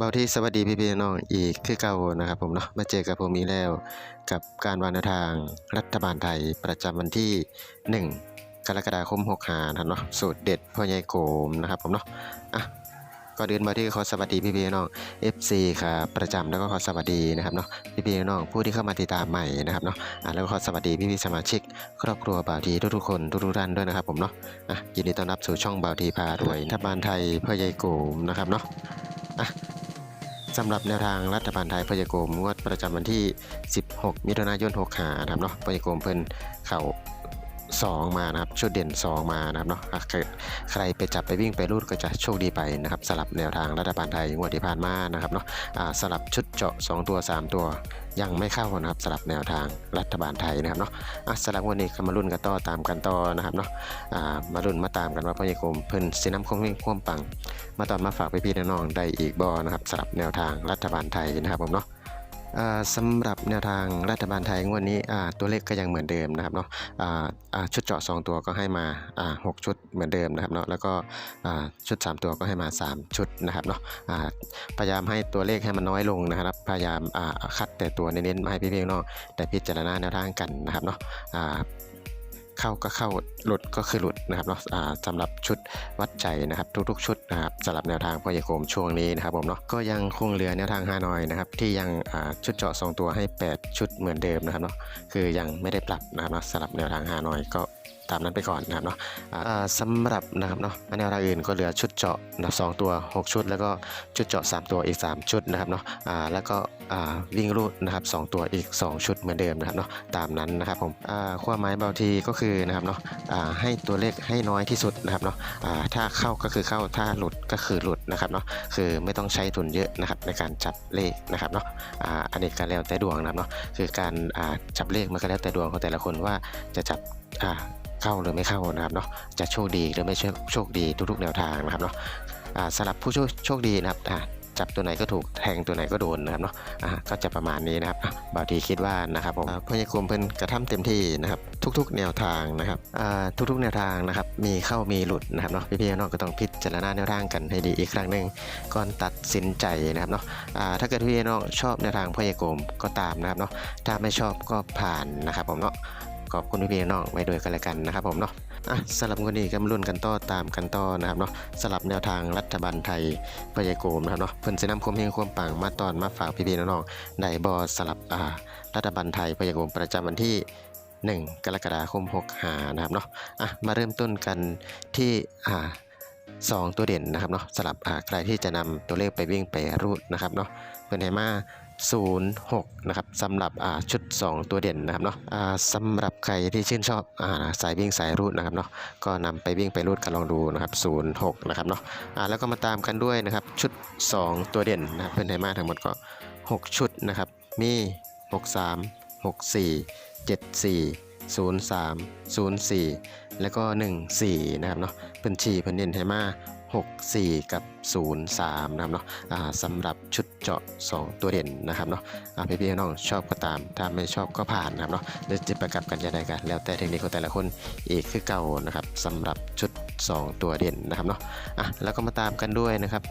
บาที่สวัสดีพี่พี่น้องอีกคือเก่านะครับผมเนาะมาเจอกับผมอีกแล้ว กับการวางแนวทางรัฐบาลไทยประจำวันที่ 1 กรกฎาคม6หานะเนาะสูตรเด็ดพ่อใหญ่โกมนะครับผมเนาะอะก็เดินมาที่ขอสวัสดีพี่พี่น้อง FC ครับประจำแล้วก็ขอสวัสดีนะครับเนาะพี่พี่น้องผู้ที่เข้ามาติดตามใหม่นะครับเนาะอะแล้วก็ขอสวัสดีพี่พี่สมาชิก ครอบครัวบ่าวทีทุกๆคนทุกๆท่านด้วยนะครับผมเนาะอะยินดีต้อนรับสู่ช่องบ่าวทีพารวยรัฐบาลไทยพ่อใหญ่โกมนะครับเนาะอะ สำหรับแนวทางรัฐบาลไทยพยากรมงวดประจำวันที่ 16 มิถุนายน 6 หานะครับเนาะพยากรมเพิ่นเข่า 2 มานะครับชุดเด่น 2 มานะครับเนาะใครใครไปจับไปวิ่งไปรูดก็จะโชคดีไปนะครับสลับแนวทางรัฐบาลไทยงวดที่ผ่านมานะครับเนาะสลับชุดเจาะ 2 ตัว 3 ตัวยังไม่เข้านะครับสลับแนวทางรัฐบาลไทยนะครับเนาะสลับวันนี้ก็มารุ่นกันต่อตามกันต่อนะครับเนาะอ่ามารุ่นมาตามกันว่าพยากรมเพิ่นสินำคงเร่งความปัง มาตอนมาฝากพี่ๆน้องๆได้อีกบอนะครับสำหรับแนวทางรัฐบาลไทยนะครับผมเนาะ สำหรับแนวทางรัฐบาลไทยงวดนี้ตัวเลขก็ยังเหมือนเดิมนะครับเนาะชุดเจาะ 2 ตัวก็ให้มาอ่าหกชุดเหมือนเดิมนะครับเนาะแล้วก็ชุด 3 ตัวก็ให้มา 3 ชุดนะครับเนาะพยายามให้ตัวเลขให้มันน้อยลงนะครับ พยายามคัดแต่ตัวเน้นๆมาให้พี่ๆน้องๆได้พิจารณาแนวทางกันนะครับเนาะ เข้าก็เข้าหลุดก็คือหลุดนะครับเนาะสำหรับชุดวัดใจนะครับทุกๆ ชุดนะครับสำหรับแนวทางพ่อใหญ่โคมช่วงนี้นะครับผมเนาะก็ยังคงเหลือแนวทางฮานอยนะครับที่ยังชุดเจาะ2ตัวให้ 8 ชุดเหมือนเดิมนะครับเนาะคือยังไม่ได้ปรับนะครับเนาะสำหรับแนวทางฮานอยก็ ตามนั้นไปก่อนนะครับเนาะสำหรับนะครับเนาะแนวทางอื่นก็เหลือชุดเจาะนะสองตัว 6 ชุด แล้วก็ชุดเจาะ 3 ตัวอีก 3 ชุดนะครับเนาะแล้วก็วิ่งรูดนะครับสองตัวอีก 2 ชุดเหมือนเดิมนะครับเนาะตามนั้นนะครับผมความหมายบางทีก็คือนะครับเนาะให้ตัวเลขให้น้อยที่สุดนะครับเนาะถ้าเข้าก็คือเข้าถ้าหลุดก็คือหลุดนะครับเนาะคือไม่ต้องใช้ทุนเยอะนะครับในการจับเลขนะครับเนาะอันนี้ก็แล้วแต่ดวงนะครับเนาะคือการจับเลขมันก็แล้วแต่ดวงของแต่ละคนว่าจะจับ เข้าหรือไม่เข้านะครับเนาะจะโชคดีหรือไม่โชคดีทุกๆแนวทางนะครับเนาะสำหรับผู้โชคดีนะครับจับตัวไหนก็ถูกแทงตัวไหนก็โดนนะครับเนาะก็จะประมาณนี้นะครับอะบางทีคิดว่านะครับผมอ่าพยากรมเพิ่นกระทำเต็มที่นะครับ ทุกๆ แนวทางนะครับทุกๆ แนวทางนะครับ มีเข้ามีหลุดนะครับเนาะพี่ๆน้องก็ต้องพิจารณาแนวทางกันให้ดีอีกครั้งหนึ่งก่อนตัดสินใจนะครับเนาะถ้าเกิดพี่ๆน้องชอบแนวทางพ่อใหญ่โกมก็ตามนะครับเนาะถ้าไม่ชอบก็ผ่านนะครับผมเนาะ ขอบคุณพี่ๆน้องๆไว้ด้วยกันแล้วกันนะครับผมเนาะอะสลับกันนี้ก็มาลุ้นกันต่อตามกันต่อนะครับเนาะสลับแนวทางรัฐบาลไทยพ่อใหญ่โกมนะครับเนาะเพิ่นจะนำความเฮงความปังมาตอนมาฝากพี่น้องๆได้บอสลับอ่ารัฐบาลไทยพ่อใหญ่โกมประจำวันที่ 1 กรกฎาคม6หานะครับเนาะอะมาเริ่มต้นกันที่อ่าสองตัวเด่นนะครับเนาะสลับอ่าใครที่จะนำตัวเลขไปวิ่งไปรูดนะครับเนาะ เป็นไฮมา06 นะครับสำหรับชุด 2 ตัวเด่นนะครับเนาะสำหรับใครที่ชื่นชอบอสายวิ่งสายรูดนะครับเนาะก็นำไปวิ่งไปรูดกันลองดูนะครับ06 นะครับเนาะแล้วก็มาตามกันด้วยนะครับชุด 2 ตัวเด่นนะครับเป็นไฮมาทั้งหมดก็ 6 ชุดนะครับมี 63 64 74 03 04 แล้วก็ 14 นะครับเนาะเป็นชีเพิ่นเน้นให้มา64 กับ 03 นะครับเนาะสำหรับชุดเจาะ 2 ตัวเด่นนะครับเนาะอ่พี่ๆน้องชอบก็ตาม ถ้าไม่ชอบก็ผ่านนะครับเนาะหรือจะประกับกันยังไงกัน แล้วแต่เทคนิคของแต่ละคนอีกคือเก่านะครับสำหรับชุด 2 ตัวเด่นนะครับเนาะอะแล้วก็มาตามกันด้วยนะครับ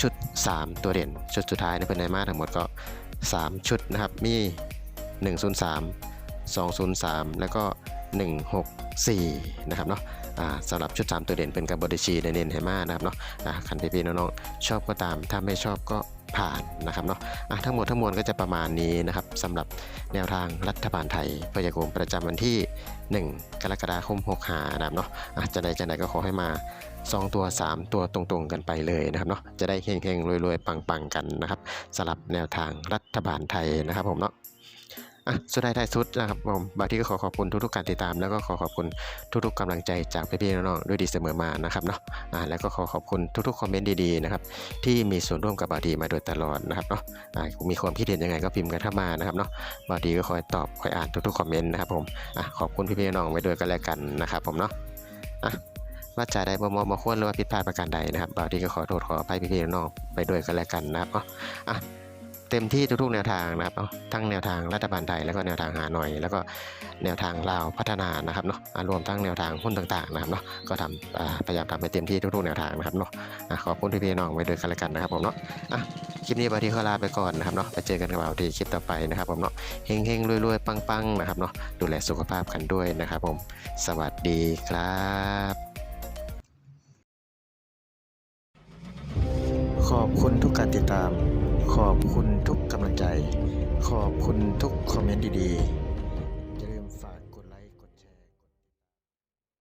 ชุด 3 ตัวเด่น ชุดสุดท้ายในเป็นไนมาทั้งหมดก็ 3 ชุดนะครับมี 103 203 แล้วก็ 164 นะครับเนาะสำหรับชุด 3 ตัวเด่นเป็นกับบอดชีเน้นๆให้มานะครับเนาะอ่าคันพี่ๆน้องๆชอบก็ตามถ้าไม่ชอบก็ผ่านนะครับเนาะะทั้งหมดทั้งมวลก็จะประมาณนี้นะครับสำหรับแนวทางรัฐบาลไทยพยากรณ์ประจำวันที่ 1 กรกฎาคม6หานะครับเนาะอะจะใดจะไหนก็ขอให้มา 2 ตัว 3 ตัวตรงๆกันไปเลยนะครับเนาะจะได้เฮงๆรวยๆ ปังๆกันนะครับสำหรับแนวทางรัฐบาลไทยนะครับผมเนาะ อะสุดท้ายท้ายสุดนะครับผมบางที่ก็ขอขอบคุณทุกๆการติดตาม แล้วก็ขอขอบคุณทุกๆกำลังใจจากพี่ๆน้องๆด้วยดีเสมอมานะครับเนาะอ่าแล้วก็ขอขอบคุณทุกๆคอมเมนต์ดีๆนะครับที่มีส่วนร่วมกับบาดีมาโดยตลอดนะครับเนาะอ่ามีความคิดเห็นยังไงก็พิมพ์กันเข้ามานะครับเนาะบาดีก็คอยตอบคอยอ่านทุกๆคอมเมนต์นะครับผมอะขอบคุณพี่ๆน้องๆไว้ด้วยกันแล้วกันนะครับผมเนาะอะว่าจะได้บ่มอมาควรหรือว่าผิดพลาดประการใดนะครับบางทีก็ขอโทษขออภัยพี่ๆน้องๆไปด้วยกันแล้วกันนะครับเนาะอะ เต็มที่ทุกๆแนวทางนะครับทั้งแนวทางรัฐบาลไทยแล้วก็แนวทางหาหน่อย แล้วก็แนวทางลาวพัฒนานะครับเนาะรวมทั้งแนวทางหุ้นต่างๆนะครับเนาะก็ทำพยายามทำไปเต็มที่ทุกๆแนวทางนะครับเนาะขอบคุณพี่พี่น้องไปด้วยกันล้วกันนะครับผมเนาะคลิปนี้บาทีขอลาไปก่อนนะครับเนาะไปเจอกันกับเราที่คลิปต่อไปนะครับผมเนาะเฮงๆรวยๆปังๆนะครับเนาะดูแลสุขภาพกันด้วยนะครับผมสวัสดีครับขอบคุณทุกการติดตาม ขอบคุณทุกกำลังใจ ขอบคุณทุกคอมเมนต์ดีๆ